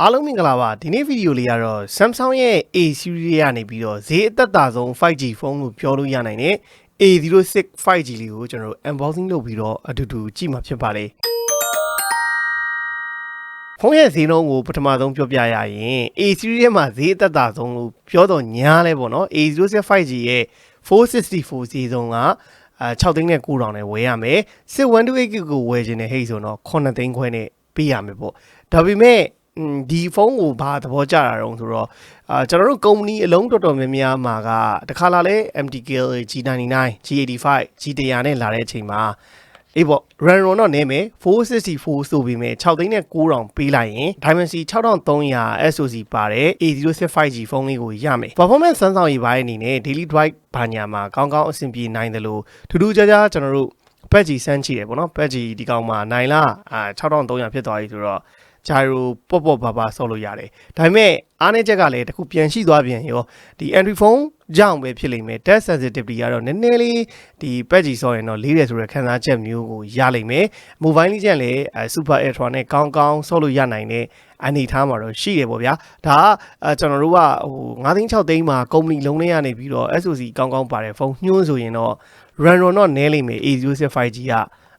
အားလုံးမင်္ဂလာပါဒီနေ့ဗီဒီယိုလေးကတော့ Samsung ရဲ့ A series ကနေပြီးတော့ဈေးအသက်သာဆုံး 5G ဖုန်းလို့ပြောလို့ရနိုင်တဲ့ A06 5G လေးကိုကျွန်တော်တို့ unboxing လုပ်ပြီးတော့အတူတူကြည့်မှာဖြစ်ပါတယ်ဖုန်းရဲ့ဈေးနှုန်းကိုပထမဆုံးပြောပြရရင် A series ရဲ့မှာဈေးအသက်သာဆုံးလို့ပြောတော့ညားလဲပေါ့နော် A06 5G ရဲ့464ဈေးဆုံးကအဲ6သိန်းနဲ့9000နဲ့ဝယ်ရမယ်စစ်128 GB ကိုဝယ်ခြင်းနဲ့ဟိတ်ဆိုတော့9သိန်းခွဲနဲ့ပေးရမယ်ပေါ့ဒါပေမဲ့อืม ဒီဖုန်းကိုဘာသဘောကျတာတုံးဆိုတော့အာကျွန်တော်တို့ကုမ္ပဏီအလုံးတော်တော်များများမှာကတခါလာလဲ MTKL G99 G85 G100 နဲ့လာတဲ့အချိန်မှာအေးပေါ့ run run တော့နည်းမယ်464ဆိုပေမဲ့6သိန်းနဲ့9000ပေးလိုက်ရင် Dimensity 6300 SoC ပါတဲ့ A06 5G ဖုန်းလေးကိုရမယ် performance စမ်းဆောင်ရည်ပိုင်းအနေနဲ့ daily drive ဘာညာမှာကောင်းကောင်းအဆင်ပြေနိုင်တယ်လို့ထူးထူးခြားခြားကျွန်တော်တို့ patch စမ်းကြည့်တယ်ပေါ့နော် patch ဒီကောင်မှာနိုင်လားအာ6300ဖြစ်သွားပြီဆိုတော့ gyro ပေါ့ပေါ့ပါပါဆော့လို့ရတယ်ဒါပေမဲ့အားနည်းချက်ကလည်းတခုပြန်ရှိသွားပြန်ရောဒီ Android phone ကြောင့်ပဲဖြစ်လိမ့်မယ် touch sensitivity ကတော့နည်းနည်းလေးဒီ patch ဆော့ရင်တော့လေးတယ်ဆိုတဲ့ခံစားချက်မျိုးကိုရလိမ့်မယ် mobile လေးချက်လည်း super ultra နဲ့ကောင်းကောင်းဆော့လို့ရနိုင်တဲ့အနေထားမှာတော့ရှိတယ်ပေါ့ဗျာဒါကအဲကျွန်တော်တို့ကဟို9သိန်း6သိန်းမှာကုမ္ပဏီလုံးလေးရနေပြီးတော့ SoC ကောင်းကောင်းပါတယ်ဖုန်းညှိုးဆိုရင်တော့ run run တော့နည်းလိမ့်မယ် A06 5G က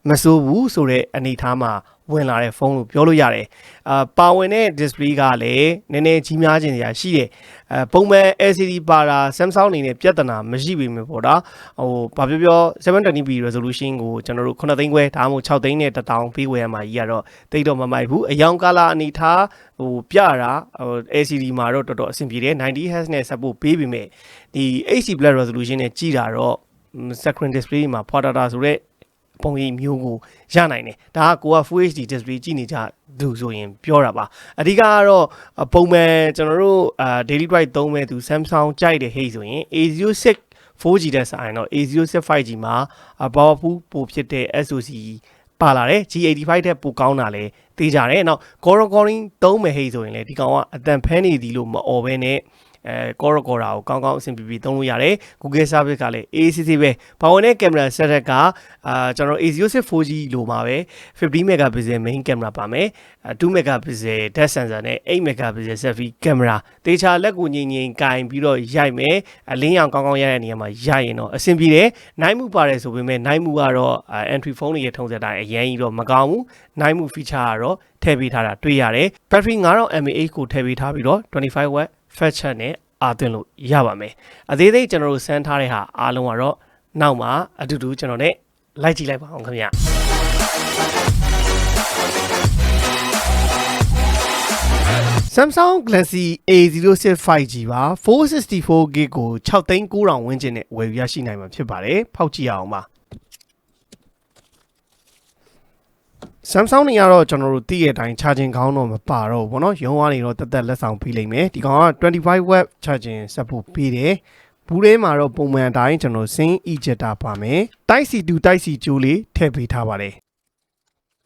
မစိုးဘူးဆိုတဲ့အနေထားမှာ ဝင်လာတဲ့ဖုန်းလို့ပြောလို့ရတယ်။အာပါဝင်တဲ့ display ကလည်းနည်းနည်းကြီးများခြင်းတွေရှိတယ်။အဲပုံမှန် LCD ပါတာ Samsung အနေနဲ့ပြဿနာမရှိပေမဲ့ပေါ့ဒါဟိုဘာပြောပြော 720p resolution ကိုကျွန်တော်တို့9သိန်းခွဲဒါမှမဟုတ်6သိန်းနဲ့1000ပေးဝယ်ရမှာကြီးကတော့တိတ်တော့မမိုက်ဘူး။အယောင်ကာလာအနေထားဟိုပြတာဟို LCD မှာတော့တော်တော်အဆင်ပြေတယ် 90 Hz နဲ့ support ပေးပေမဲ့ဒီ HD Plus resolution နဲ့ကြည့်တာတော့ screen display မှာ Full Data ဆိုတဲ့ ပုံရိပ်မျိုးကိုရနိုင်တယ်ဒါကကိုက Full HD display ကြည့်နေကြသူဆိုရင်ပြောတာပါအဓိကကတော့ပုံမှန်ကျွန်တော်တို့အာ daily drive သုံးမဲ့သူ Samsung ကြိုက်တဲ့ဟိတ်ဆိုရင် A06 4G တဲ့ဆိုင်တော့ A06 5G မှာ powerful ပိုဖြစ်တဲ့ SoC ပါလာတယ် G85 တဲ့ပိုကောင်းတာလဲသိကြတယ်နောက် Gorilla Calling သုံးမယ်ဟိတ်ဆိုရင်လေဒီကောင်ကအတန်ဖန်းနေသည်လို့မអော်ဘဲနဲ့ အဲကောရကောရာကိုကောင်းကောင်းအဆင်ပြေပြေသုံးလို့ရတယ် Google Service ကလည်း AACC ပဲပါဝင်တဲ့ camera setup ကအာကျွန်တော် A06 4G လိုမှာပဲ50 megapixel main camera ပါမယ်2 megapixel depth sensor နဲ့8 megapixel selfie camera တေချာလက်ကိုငြိမ်ငြိမ်ကင်ပြီးတော့ရိုက်မယ်အလင်းရောင်ကောင်းကောင်းရတဲ့နေရာမှာရိုက်ရင်တော့အဆင်ပြေတယ်နိုင်မှုပါတယ်ဆိုပေမဲ့နိုင်မှုကတော့ entry phone တွေရဲ့ထုံးစံတိုင်းအရင်ကြီးတော့မကောင်းဘူးနိုင်မှု feature ကတော့ထည့်ပေးထားတာတွေ့ရတယ် battery 9000 mAh ကိုထည့်ပေးထားပြီးတော့25 watt fast charge နဲ့အားသွင်းလို့ရပါမယ်အသေးသေးကျွန်တော်တို့စမ်းထားတဲ့ဟာအားလုံးကတော့နောက်မှာအတူတူကျွန်တော် ਨੇ လိုက်ကြည့်လိုက်ပါအောင်ခင်ဗျ Samsung Galaxy A06 5G ပါ 464GB ကို6သိန်း9000ဝန်းကျင်နဲ့ဝယ်ရရှိနိုင်မှာဖြစ်ပါတယ်ဖောက်ကြည့်အောင်ပါ Samsung နေရာတော့ကျွန်တော်တို့သိတဲ့အတိုင်း charging ခေါင်းတော့မပါတော့ဘူးเนาะရုံးကနေတော့တက်တက်လက်ဆောင်ပေးလိမ့်မယ်ဒီကောင်က25 watt charging support ပေးတယ်ဘူးထဲမှာတော့ပုံမှန်အတိုင်းကျွန်တော် Sing ejector ပါမယ် Type C to Type C ကြိုးလေးထည့်ပေးထားပါတယ်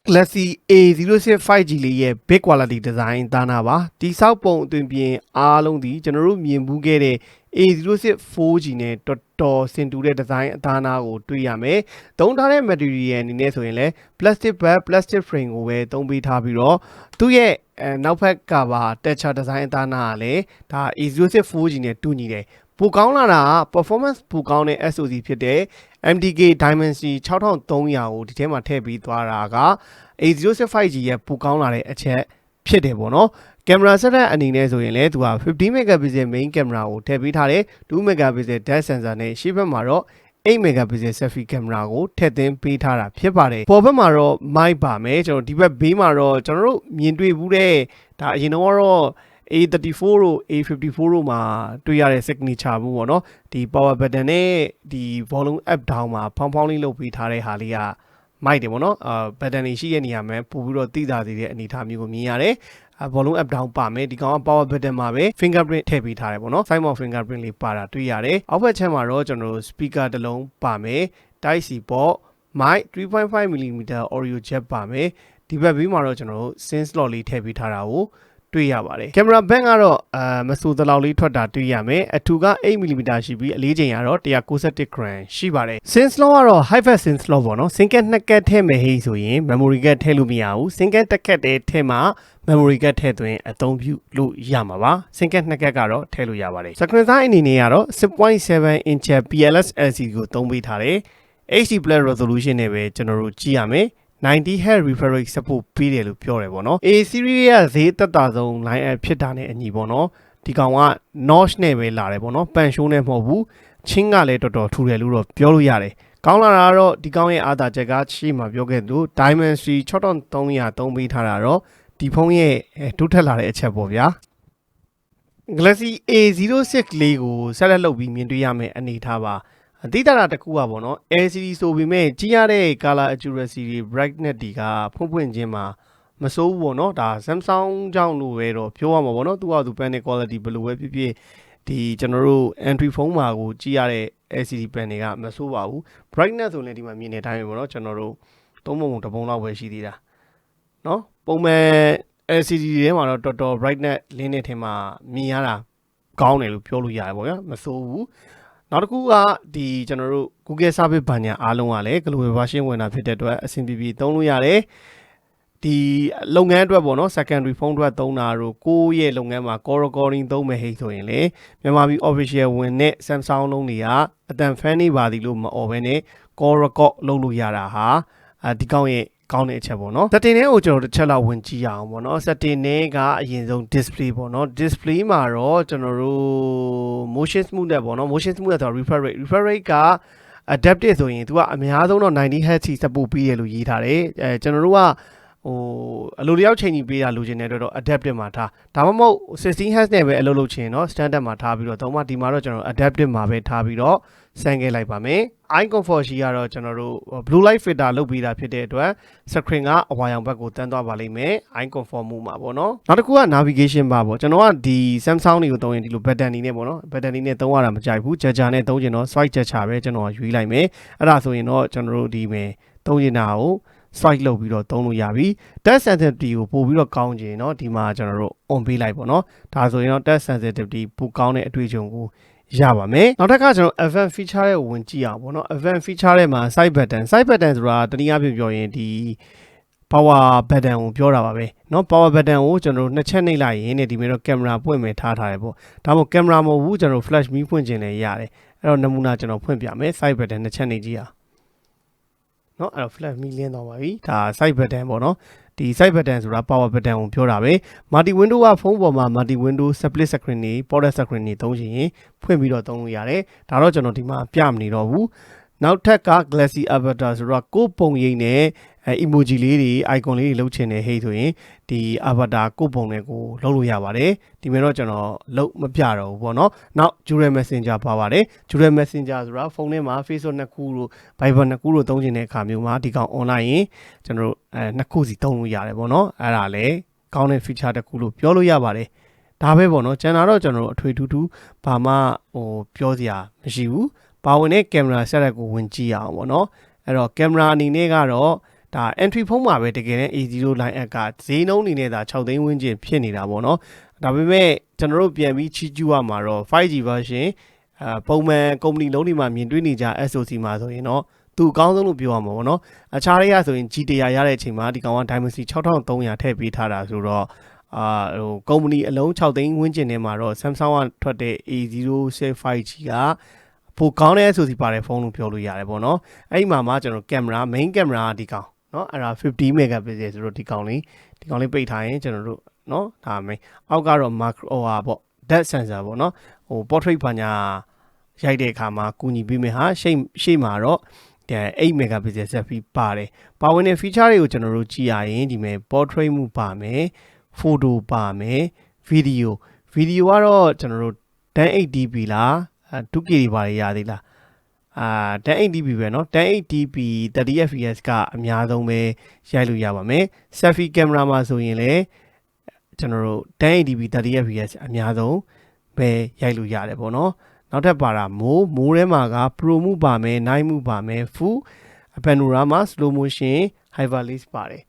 Galaxy A06 5G လေးရဲ့ big quality design သားနာပါတိဆောက်ပုံအသွင်ပြင်အားလုံးဒီကျွန်တော်တို့မြင်ဘူးခဲ့တဲ့ A06 4G နဲ့တော်တော်စင်တူတဲ့ design အသားနာကိုတွေ့ရမယ်။သုံးထားတဲ့ material အနေနဲ့ဆိုရင်လည်း plastic bag plastic frame ကိုပဲသုံးပေးထားပြီးတော့သူ့ရဲ့အဲနောက်ဘက်ကပါ texture design အသားနာကလည်းဒါ A06 4G နဲ့တူညီတယ်။ပိုကောင်းလာတာက performance ပိုကောင်းတဲ့ SoC ဖြစ်တဲ့ MTK Dimensity 6300ကိုဒီထဲမှာထည့်ပြီးသွားတာက A06 5G ရဲ့ပိုကောင်းလာတဲ့အချက် ဖြစ်တယ်ပေါ့နော်ကင်မရာ setup အနေနဲ့ဆိုရင်လည်းသူက50 megapixel main camera ကိုထည့်ပေးထားတယ်2 megapixel depth sensor နဲ့ရှေ့ဘက်မှာတော့8 megapixel selfie camera ကိုထည့်သွင်းပေးထားတာဖြစ်ပါတယ်ပေါ်ဘက်မှာတော့ mic ပါမယ်ကျွန်တော်ဒီဘက်ဘေးမှာတော့ကျွန်တော်တို့မြင်တွေ့ဘူးတဲ့ဒါအရင်တော့ A34 တို့ A54 တို့မှာတွေ့ရတဲ့ signature ဘူးပေါ့နော်ဒီ power button နဲ့ဒီ volume up down မှာဖောင်းဖောင်းလေးလုပ်ပေးထားတဲ့ဟာလေးက မိုက်တယ်ပေါ့နော်အာ button တွေရှိတဲ့နေရာမှာပို့ပြီးတော့သိသာစေတဲ့အနေအထားမျိုးကိုမြင်ရတယ် volume up down ပါမယ်ဒီကောင်က power button မှာပဲ fingerprint ထည့်ပေးထားတယ်ပေါ့နော် side mount fingerprint လေးပါတာတွေ့ရတယ်အောက်ဘက်ချက်မှာတော့ကျွန်တော်တို့ speaker တစ်လုံးပါမယ် type C port mic 3.5 mm audio jack ပါမယ်ဒီဘက်ဘေးမှာတော့ကျွန်တော်တို့ sync slot လေးထည့်ပေးထားတာကို တွေ့ရပါတယ်ကင်မရာဘက်ကတော့အာမဆိုတလောက်လေးထွက်တာတွေ့ရမယ်အထူက 8mm ရှိပြီးအလေးချိန်ကတော့191 gram ရှိပါတယ် sin slow ကတော့ high fast sin slow ပေါ့နော် single နှစ်ကက်ထည့်မယ်ဟိဆိုရင် memory card ထည့်လို့မရဘူး single တစ်ကက်တည်းထည့်မှ memory card ထည့်သွင်းအသုံးပြုလို့ရမှာပါ single နှစ်ကက်ကတော့ထည့်လို့ရပါတယ် screen size အနေနဲ့ကတော့6.7 inch PLS LCD ကိုသုံးပေးထားတယ် HD plus resolution နဲ့ပဲကျွန်တော်တို့ကြည့်ရမယ် 90 Hz refresh rate support ပေးတယ်လို့ပြောတယ်ပေါ့နော် A series ရဲ့ဈေးသက်သာဆုံး line up ဖြစ်တာနဲ့အညီပေါ့နော်ဒီကောင်က notch နဲ့ပဲလာတယ်ပေါ့နော်ပန်ရှိုးနဲ့မဟုတ်ဘူးချင်းကလည်းတော်တော်ထူတယ်လို့တော့ပြောလို့ရတယ်ကောင်းလာတာကတော့ဒီကောင်ရဲ့အာသာချက်ကရှေ့မှာပြောခဲ့သလို Dimensity 6300သုံးပေးထားတာတော့ဒီဖုန်းရဲ့ဒုထက်လာတဲ့အချက်ပေါ့ဗျာ Galaxy A06 လေးကိုဆက်လက်လုပ်ပြီးမြင်တွေ့ရမယ့်အနေအထားပါ အတိတ်တာတစ်ခုอ่ะဗောနော် LCD ဆိုပေမဲ့ကြီးရတဲ့ color accuracy တွေ brightness တွေကဖွင့်ဖွင့်ချင်းမှာမစိုးဘူးဗောနော်ဒါ Samsung ကြောင့်လို့ပဲတော့ပြောရမှာဗောနော်သူကသူ panel quality ဘယ်လိုပဲဖြစ်ဖြစ်ဒီကျွန်တော်တို့ entry phone မှာကိုကြီးရတဲ့ LCD panel တွေကမစိုးပါဘူး brightness ဆိုလည်းဒီမှာမြင်နေတိုင်းပဲဗောနော်ကျွန်တော်တို့သုံးပုံပုံတစ်ပုံလောက်ပဲရှိသေးတာနော်ပုံမှန် LCD တွေထဲမှာတော့တော်တော် brightness လင်းနေထင်မှာမြင်ရတာကောင်းတယ်လို့ပြောလို့ရတယ်ဗောနော်မစိုးဘူး နောက်တစ်ခုကဒီကျွန်တော်တို့ Google Service ဘာညာအားလုံးကလည်း global version ဝင်တာဖြစ်တဲ့အတွက်အဆင်ပြေပြေသုံးလို့ရတယ်ဒီလုပ်ငန်းအတွက်ပေါ့နော် secondary phone အတွက်သုံးတာတို့ကိုယ့်ရဲ့လုပ်ငန်းမှာ call recording သုံးမယ်ဟိတ်ဆိုရင်လေမြန်မာပြည် official ဝင်တဲ့ Samsung လုံးတွေကအတန်ဖန်နေပါသည်လို့မអော်ဘဲနဲ့ call record လုပ်လို့ရတာဟာအဲဒီကောင်းရဲ့ ကောင်းတဲ့အချက်ပေါ့နော် setting တွေကိုကျွန်တော်တစ်ချက်လောက်ဝင်ကြည့်ရအောင်ပေါ့နော် setting တွေကအရင်ဆုံး display ပေါ့နော် display မှာတော့ကျွန်တော်တို့ motion smoothness ပေါ့နော် motion smoothness ဆိုတာ refresh rate refresh rate က adaptive ဆိုရင် तू ကအများဆုံးတော့90 Hz ထိ support ပေးတယ်လို့ရေးထားတယ်အဲကျွန်တော်တို့က ဟိုအလိုတယောက်ချိန်ကြီးပေးတာလိုချင်တဲ့အတွက်တော့ adaptive မှာထားဒါမှမဟုတ်16 Hz နဲ့ပဲအလုပ်လုပ်ချင်တော့ standard မှာထားပြီးတော့တော့မှဒီမှာတော့ကျွန်တော် adaptive မှာပဲထားပြီးတော့စမ်းခဲ့လိုက်ပါမယ် eye comfort ရှိကတော့ကျွန်တော်တို့ blue light filter လုပ်ပေးတာဖြစ်တဲ့အတွက် screen ကအဝါရောင်ဘက်ကိုတန်းသွားပါလိမ့်မယ် eye comfort မှုမှာပေါ့နော်နောက်တစ်ခုက navigation bar ပေါ့ကျွန်တော်ကဒီ Samsung တွေကိုသုံးရင်ဒီလို button နေနဲ့ပေါ့နော် button နေနဲ့သုံးရတာမကြိုက်ဘူးကြာကြာနဲ့သုံးချင်တော့ swipe ကြာကြာပဲကျွန်တော်ရွေးလိုက်မယ်အဲ့ဒါဆိုရင်တော့ကျွန်တော်တို့ဒီမယ်သုံးချင်တာကို swipe လုပ်ပြီးတော့သုံးလို့ရပြီ touch sensitivity ကိုပို့ပြီးတော့ကောင်းချင်เนาะဒီမှာကျွန်တော်တို့ on ပေးလိုက်ပေါ့เนาะဒါဆိုရင်တော့ touch sensitivity ပိုကောင်းတဲ့အတွေ့အကြုံကိုရပါမယ်နောက်တစ်ခါကျွန်တော် event feature ရဲ့ဝင်ကြည့်အောင်ပေါ့နော် event feature ရဲ့မှာ side button side button ဆိုတာတနည်းအားဖြင့်ပြောရင်ဒီ power button ကိုပြောတာပါပဲเนาะ power button ကိုကျွန်တော်တို့နှစ်ချက်နှိပ်လိုက်ရင်ねဒီမျိုးတော့ camera ပွင့်မယ်ထားထားတယ်ပေါ့ဒါမှမဟုတ် camera မဟုတ်ဘူးကျွန်တော် flash မီးဖွင့်ခြင်းလည်းရတယ်အဲ့တော့နမူနာကျွန်တော်ဖွင့်ပြမယ် side button နှစ်ချက်နှိပ်ကြည့်အောင် เนาะအဲ့တော့ flash မီးလင်းသွားပါပြီဒါ side button ပေါ့เนาะဒီ side button ဆိုတာ power button ကိုပြောတာပဲ multi window ကဖုန်းပေါ်မှာ multi window split screen တွေ portrait screen တွေသုံးချင်ရင်ဖွင့်ပြီးတော့သုံးလို့ရတယ်ဒါတော့ကျွန်တော်ဒီမှာပြမနေတော့ဘူးနောက်ထပ်က Galaxy Avatar ဆိုတော့ကိုယ်ပုံရိပ်နဲ့ အဲ emoji လေးတွေ icon လေးတွေလုပ်ချင်တယ်ဟေးဆိုရင်ဒီ avatar ကိုယ်ပုံတွေကိုလုပ်လို့ရပါတယ်ဒီမှာတော့ကျွန်တော်လုပ်မပြတော့ဘူးပေါ့နော်နောက် Dual Messenger ပါပါတယ် Dual Messenger ဆိုတာဖုန်းထဲမှာ Facebook နှစ်ခုတို့ Viber နှစ်ခုတို့သုံးချင်တဲ့အခါမျိုးမှာဒီကောင် online ရင်ကျွန်တော်တို့အဲနှစ်ခုစီသုံးလို့ရတယ်ပေါ့နော်အဲ့ဒါလည်းကောင်းတဲ့ feature တစ်ခုလို့ပြောလို့ရပါတယ်ဒါပဲပေါ့နော်ကျန်တာတော့ကျွန်တော်တို့အထွေထူးထူးဘာမှဟိုပြောစရာမရှိဘူးပါဝင်တဲ့ကင်မရာ setup ကိုဝင်ကြည့်အောင်ပေါ့နော်အဲ့တော့ကင်မရာအနေနဲ့ကတော့ ဒါ entry ဖုန်းမှာပဲတကယ်တမ်း A0 line app ကဈေးနှုန်းအနေနဲ့ဒါ6သိန်းဝန်းကျင်ဖြစ်နေတာပေါ့နော်ဒါပေမဲ့ကျွန်တော်တို့ပြန်ပြီးချီးကျူးရမှာတော့ 5G version အာပုံမှန်ကုမ္ပဏီလုံးတွေမှာမြင်တွေ့နေကြ SoC မှာဆိုရင်တော့သူအကောင်းဆုံးလို့ပြောရမှာပေါ့နော်အခြားတွေကဆိုရင် G100 ရတဲ့အချိန်မှာဒီကောင်က Dimensity 6300ထည့်ပေးထားတာဆိုတော့အာဟိုကုမ္ပဏီအလုံး6သိန်းဝန်းကျင်ထဲမှာတော့ Samsung ကထွက်တဲ့ A06 5G ကပိုကောင်းတဲ့ SoC ပါတဲ့ဖုန်းလို့ပြောလို့ရတယ်ပေါ့နော်အဲ့ဒီမှာမှကျွန်တော်ကင်မရာ main ကင်မရာဒီကောင် เนาะအဲ့ဒါ50 megapixel ဆိုတော့ဒီကောင်လေးဒီကောင်လေးပိတ်ထားရင်ကျွန်တော်တို့เนาะဒါမေးအောက်ကတော့ macro ဟိုဟာပေါ့ depth sensor ပေါ့เนาะဟို portrait ဘာညာရိုက်တဲ့အခါမှာကူညီပေးမယ်ဟာရှေ့ရှေ့မှာတော့8 megapixel ဆက်ပြီးပါတယ်ပါဝင်တဲ့ feature တွေကိုကျွန်တော်တို့ကြည့်ရရင်ဒီမဲ့ portrait မှုပါမယ် photo ပါမယ် video video ကတော့ကျွန်တော်တို့ 1080p လား 2K တွေပါရသေးလား အာ 1080p ပဲเนาะ 1080p 30 fps ကအများဆုံးပဲရိုက်လို့ရပါမယ် selfie camera မှာဆိုရင်လည်းကျွန်တော်တို့ 1080p 30 fps အများဆုံးပဲရိုက်လို့ရတယ်ပေါ့เนาะနောက်ထပ်ပါတာမိုးမိုးထဲမှာက pro မှုပါမယ် night မှုပါမယ် full panorama slow motion hyperlapse ပါတယ်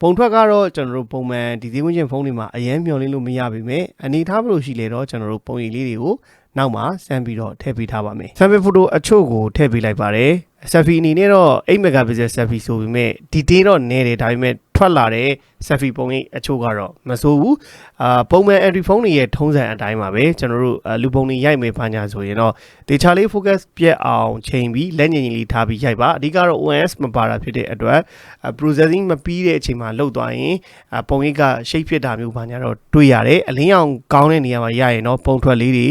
ပုံထွက်ကတော့ကျွန်တော်တို့ပုံမှန်ဒီသေးဝင်ချင်းဖုန်းတွေမှာအရင်မျှော်လင့်လို့မရပါပဲအနေထားဘယ်လိုရှိလဲတော့ကျွန်တော်တို့ပုံရိပ်လေးတွေကိုနောက်မှာစမ်းပြီးတော့ထည့်ပေးထားပါမယ် sample photo အချို့ကိုထည့်ပေးလိုက်ပါတယ် selfie အနေနဲ့တော့8 megapixel selfie ဆိုပေမဲ့ detail တော့နည်းတယ်ဒါပေမဲ့ထွက်လာတဲ့ selfie ပုံရိပ်အချို့ကတော့မဆိုးဘူးအာပုံမှန် Android phone တွေရဲ့ထုံးစံအတိုင်းပါပဲကျွန်တော်တို့အာလူပုံတွေရိုက်မယ်ဘာညာဆိုရင်တော့တေချာလေး focus ပြက်အောင်ချိန်ပြီးလက်ညင်ကြီးလေးထားပြီးရိုက်ပါအဓိကတော့ OS မပါတာဖြစ်တဲ့အတွက်အာ processing မပြီးတဲ့အချိန်မှာလောက်သွားရင်အာပုံရိပ်က shape ဖြစ်တာမျိုးဘာညာတော့တွေ့ရတယ်အလင်းအောင်ကောင်းတဲ့နေရာမှာရရင်တော့ပုံထွက်လေးတွေ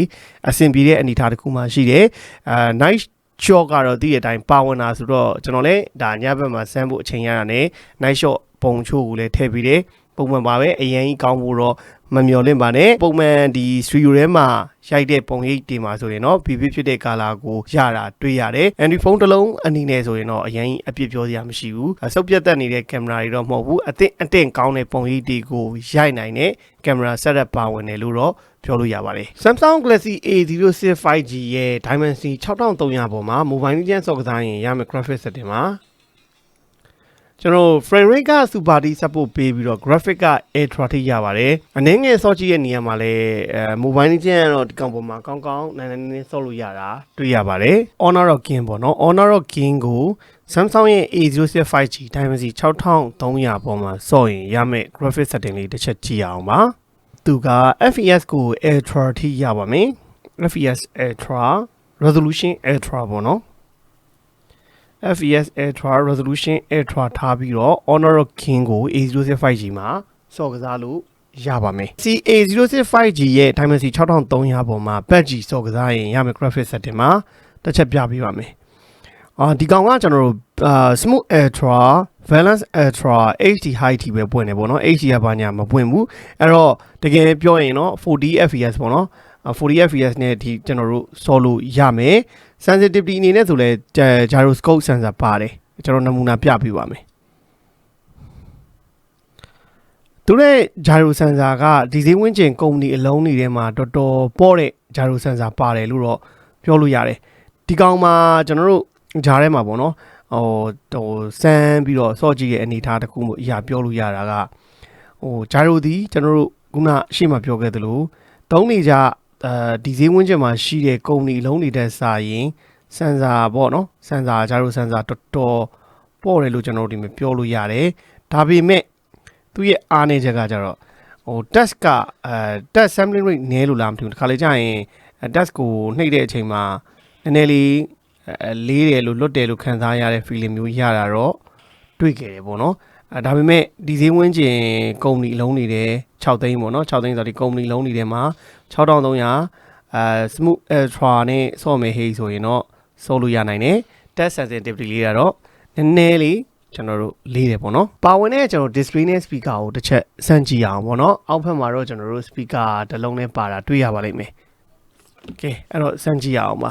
အဆင်ပြေတဲ့အနေအထားတစ်ခုမှရှိတယ်အာ nice ချော့ကတော့တည့်တဲ့အတိုင်းပါဝင်တာဆိုတော့ကျွန်တော်လည်းဒါညဘက်မှာစမ်းဖို့အချိန်ရတာနဲ့ night shot ပုံချို့ကိုလည်းထည့်ပြီးတယ် ပုံမှန်ပါပဲအရင်ကြီးကောင်းဖို့တော့မမျော်လင့်ပါနဲ့ပုံမှန်ဒီ studio ထဲမှာရိုက်တဲ့ပုံရိပ်တွေမှာဆိုရင်တော့ VV ဖြစ်တဲ့ color ကိုရတာတွေ့ရတယ် Android phone တစ်လုံးအနေနဲ့ဆိုရင်တော့အရင်အပြစ်ပြောစရာမရှိဘူးဆုပ်ပြတ်တက်နေတဲ့ကင်မရာတွေတော့မဟုတ်ဘူးအသင့်အတင့်ကောင်းတဲ့ပုံရိပ်တွေကိုရိုက်နိုင်တဲ့ကင်မရာ setup ပါဝင်တယ်လို့တော့ပြောလို့ရပါတယ် Samsung Galaxy A06 5G ရဲ့ Dimensity 6300ပေါ်မှာ mobile legend စော့ကစားရင်ရမယ့် graphic setting မှာ ကျွန်တော် frame rate က super D support ပေးပြီးတော့ graphic က ultra ထိရပါတယ်အနည်းငယ်စော့ကြည့်ရဲ့နေရာမှာလည်းအဲ mobile legend ကတော့ဒီကောင်ပေါ်မှာကောင်းကောင်းနိုင်နိုင်နေစော့လို့ရတာတွေ့ရပါတယ် Honor of King ပေါ့နော် Honor of King ကို Samsung ရဲ့ A06 5G Dimensity 6300ပေါ်မှာစော့ရင်ရမယ့် graphic setting လေးတစ်ချက်ကြည့်အောင်ပါသူက FPS ကို ultra ထိရပါမယ် FPS ultra resolution ultra ပေါ့နော် FES Ultra Resolution Ultra ထားပြီးတော့ Honor of King ကို A06 5G မှာစော့ကစားလို့ရပါမယ်။ CA06 5G ရဲ့ Dimensity 6300ပေါ်မှာ Patch စော့ကစားရင်ရမယ့် graphic setting မှာတစ်ချက်ပြပေးပါမယ်။အာဒီကောင်ကကျွန်တော်တို့အာ Smooth Ultra Balance Ultra HD High ထိပဲပွင့်တယ်ပေါ့နော် HD ကဘာညာမပွင့်ဘူးအဲ့တော့တကယ်ပြောရင်တော့ 4D FPS ပေါ့နော်40 fps နဲ့ဒီကျွန်တော်တို့ဆော်လို့ရမယ် sensitivity အနေနဲ့ဆိုလဲ gyroscope sensor ပါတယ်ကျွန်တော်နမူနာပြပေးပါမယ်သူရဲ့ gyro sensor ကဒီဈေးဝန်းကျင်ကုမ္ပဏီအလုံးတွေထဲမှာတော်တော်ပေါ့တဲ့ gyro sensor ပါတယ်လို့တော့ပြောလို့ရတယ်ဒီကောင်မှာကျွန်တော်တို့ဂျားထဲမှာပေါ့နော်ဟိုဟိုစမ်းပြီးတော့စော့ကြည့်ရဲ့အနေအထားတစ်ခုမျိုးအရာပြောလို့ရတာကဟို gyro ဒီကျွန်တော်တို့ခုနရှေ့မှာပြောခဲ့သလိုသုံးနေကြ အဲဒီဈေးဝန်းကျင်မှာရှိတဲ့ကုမ္ပဏီလုံးတွေတက်စာရင်စန်ဆာပေါ့နော်စန်ဆာကျတို့စန်ဆာတော်တော်ပေါ့တယ်လို့ကျွန်တော်တို့ဒီမှာပြောလို့ရတယ်ဒါပေမဲ့သူ့ရဲ့အားနည်းချက်ကကျတော့ဟို test ကအဲ test sampling rate နည်းလို့လားမသိဘူးတခါလေကြာရင် test ကိုနှိပ်တဲ့အချိန်မှာနည်းနည်းလေးအဲလေးတယ်လို့လွတ်တယ်လို့ခံစားရတဲ့ feeling မျိုးရတာတော့တွေ့ခဲ့တယ်ပေါ့နော် အဲဒါပေမဲ့ဒီဈေးဝန်းကျင်ကုမ္ပဏီအလုံးတွေတဲ့6သိန်းပေါ့နော်6သိန်းဆိုတော့ဒီကုမ္ပဏီလုံးတွေထဲမှာ6300အဲ smooth ultra နဲ့ဆော့မယ်ဟေးဆိုရင်တော့ဆော့လို့ရနိုင်တယ် touch sensitivity လေးကတော့နည်းနည်းလေးကျွန်တော်တို့လေးတယ်ပေါ့နော်ပါဝင်တဲ့ကျွန်တော် display နဲ့ speaker ကိုတစ်ချက်စမ်းကြည့်အောင်ပေါ့နော်အောက်ဘက်မှာတော့ကျွန်တော်တို့ speaker တစ်လုံးနဲ့ပါတာတွေ့ရပါလိမ့်မယ် Okay အဲ့တော့စမ်းကြည့်ရအောင်ပါ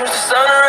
Watch the sun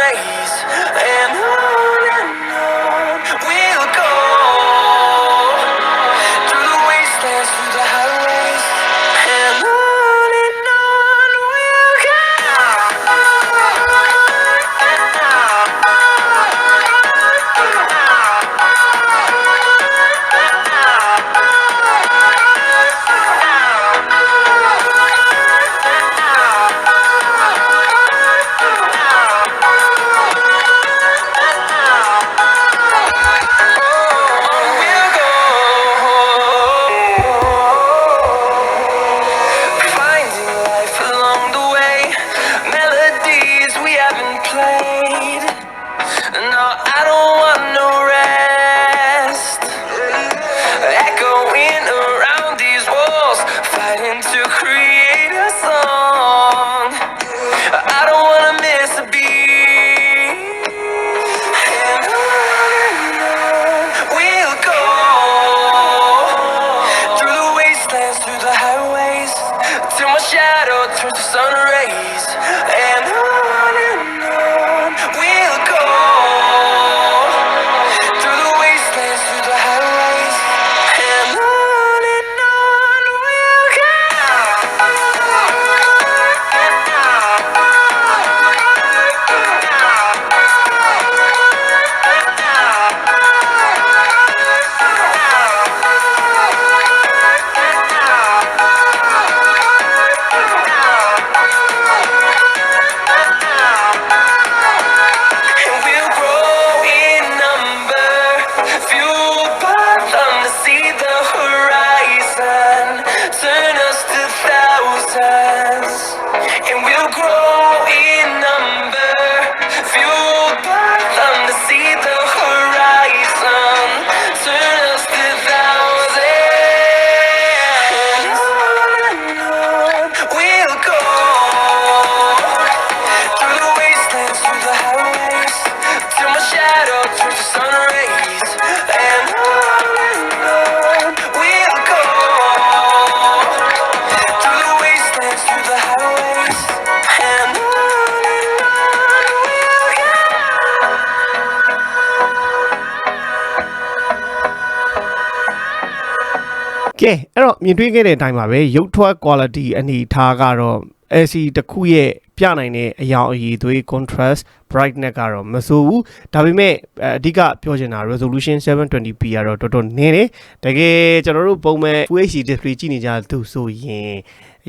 ကဲအဲ့တော့မြင်တွေ့ခဲ့တဲ့အတိုင်းပါပဲရုပ်ထွက် quality အနေထားကတော့ LC တစ်ခုရဲ့ပြနိုင်တဲ့အယောင်အရည်သွေး contrast brightness ကတော့မဆိုးဘူးဒါပေမဲ့အဲအဓိကပြောချင်တာ resolution 720p ကတော့တော်တော်နည်းတယ်တကယ်ကျွန်တော်တို့ပုံမှန် Full HD display ကြည့်နေကြသူဆိုရင်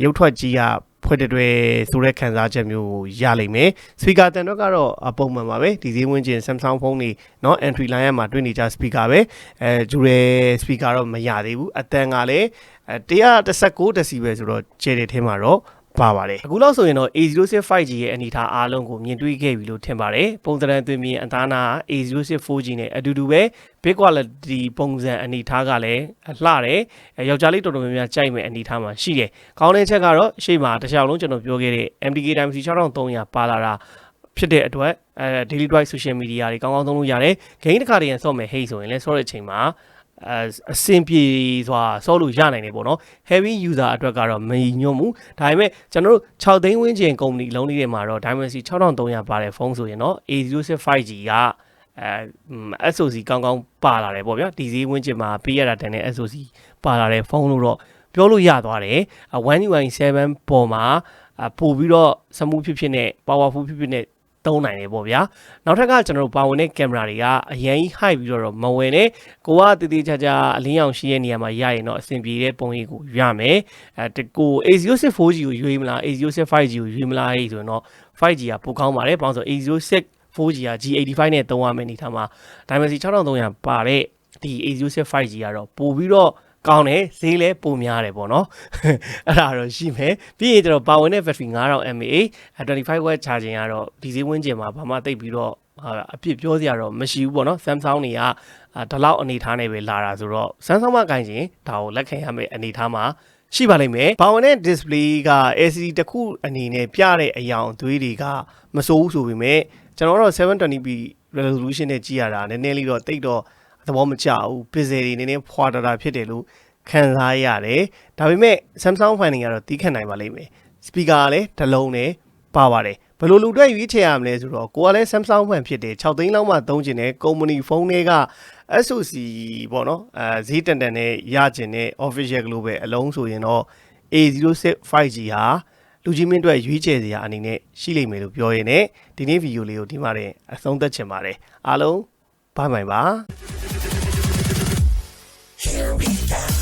ရုပ်ထွက်ကြီးက ဖွဲ့တတွေဆိုတဲ့ခံစားချက်မျိုးကိုရလိမ့်မယ်။ speaker တန်တော့ကတော့အပုံမှန်ပါပဲဒီဈေးဝန်းကျင် Samsung ဖုန်းတွေเนาะ entry line မှာတွေ့နေကြ speaker ပဲအဲဂျူရဲ speaker တော့မရသေးဘူးအတန်ကလည်းအဲ116 decibel ဆိုတော့ကျဲတဲ့ထဲမှာတော့ ပါပါတယ်အခုလောက်ဆိုရင်တော့ A06 5G ရဲ့အနေအထားအားလုံးကိုမြင်တွေ့ခဲ့ပြီလို့ထင်ပါတယ်ပုံစံသွင်းပြီးအသားနာ A06 4G နဲ့အတူတူပဲ big quality ပုံစံအနေအထားကလည်းလှတယ်အဲယောက်ျားလေးတော်တော်များများကြိုက်မဲ့အနေအထားမှာရှိတယ်ကောင်းတဲ့ချက်ကတော့ရှေ့မှာတစ်ခြားလုံးကျွန်တော်ပြောခဲ့တဲ့ MDK Dimensity 6300ပါလာတာဖြစ်တဲ့အတွက်အဲ daily drive social media တွေကောင်းကောင်းသုံးလို့ရတယ်ဂိမ်းတစ်ခါတည်းရဆော့မယ်ဟေးဆိုရင်လည်းဆော့တဲ့အချိန်မှာ အဲအဆင်ပြေစွာဆော့လို့ရနိုင်တယ်ပေါ့နော် heavy user အတွက်ကတော့မညွတ်ဘူးဒါပေမဲ့ကျွန်တော်တို့6သိန်းဝန်းကျင်ကုမ္ပဏီလုံးလေးတွေမှာတော့ Dimensity 6300ပါတဲ့ဖုန်းဆိုရင်တော့ A06 5G ကအဲ SOC ကောင်းကောင်းပါလာတယ်ပေါ့ဗျာဒီဈေးဝန်းကျင်မှာပေးရတာတန်တဲ့ SOC ပါလာတဲ့ဖုန်းလို့တော့ပြောလို့ရသွားတယ် One UI 7 ပေါ်မှာအပို့ပြီးတော့စမှုဖြစ်ဖြစ်နဲ့ powerful ဖြစ်ဖြစ်နဲ့ သုံးနိုင်တယ်ပေါ့ဗျာနောက်ထပ်ကကျွန်တော်တို့ပါဝင်တဲ့ကင်မရာတွေကအရင်ကြီး high ပြီးတော့မဝင်နဲ့ကိုကတည်တည်ချာချာအလင်းရောင်ရှိတဲ့နေရာမှာရရင်တော့အဆင်ပြေတဲ့ပုံရိပ်ကိုရမယ်အဲတကို A06 4G ကိုရွေးမလား A06 5G ကိုရွေးမလားဟဲ့ဆိုရင်တော့ 5G ကပိုကောင်းပါတယ်ဘာလို့ဆို A06 4G က G85 နဲ့သုံးရမယ့်အနေထားမှာ Dimensity 6300ပါတဲ့ဒီ A06 5G ကတော့ပို့ပြီးတော့ ကောင်းတယ်ဈေးလည်းပိုများတယ်ပေါ့နော်အဲ့ဒါတော့ရှိမယ်ပြီးရင်ကျွန်တော်ပါဝင်တဲ့ battery 9000 mAh 25 watt charging ကတော့ဒီဈေးဝန်းကျင်မှာဘာမှတိတ်ပြီးတော့အပြစ်ပြောစရာတော့မရှိဘူးပေါ့နော် Samsung တွေကဒီလောက်အနေထားနဲ့ပဲလာတာဆိုတော့ Samsung မှာကင်ရင်ဒါကိုလက်ခံရမယ့်အနေထားမှာရှိပါလိမ့်မယ်။ဘာဝင်တဲ့ display က LCD တစ်ခုအနေနဲ့ပြတဲ့အယောင်အသွေးတွေကမစိုးဘူးဆိုပေမဲ့ကျွန်တော်တို့ 720p resolution နဲ့ကြည့်ရတာနည်းနည်းလေးတော့တိတ်တော့ သဘောမကျဘူး pixel တွေနည်းနည်းဖွာတာတာဖြစ်တယ်လို့ခံစားရတယ်ဒါပေမဲ့ Samsung fan တွေကတော့တီးခတ်နိုင်ပါလိမ့်မယ် speaker ကလည်းတစ်လုံးနဲ့ပါပါတယ်ဘယ်လိုလူတွေရွေးချယ်ရမလဲဆိုတော့ကိုကလည်း Samsung fan ဖြစ်တယ်6သိန်းလောက်မှသုံးကျင်တဲ့ company phone တွေက SoC ပေါ့နော်အဲဈေးတန်တန်နဲ့ရကျင်တဲ့ official global အလုံးဆိုရင်တော့ A06 5G ဟာလူကြီးမင်းတို့ရွေးချယ်စရာအနေနဲ့ရှိလိမ့်မယ်လို့ပြောရင်းနဲ့ဒီနေ့ဗီဒီယိုလေးကိုဒီမှာတင်အဆုံးသတ်ချင်ပါတယ်အားလုံးဘိုင်ဘိုင်ပါ Here we go.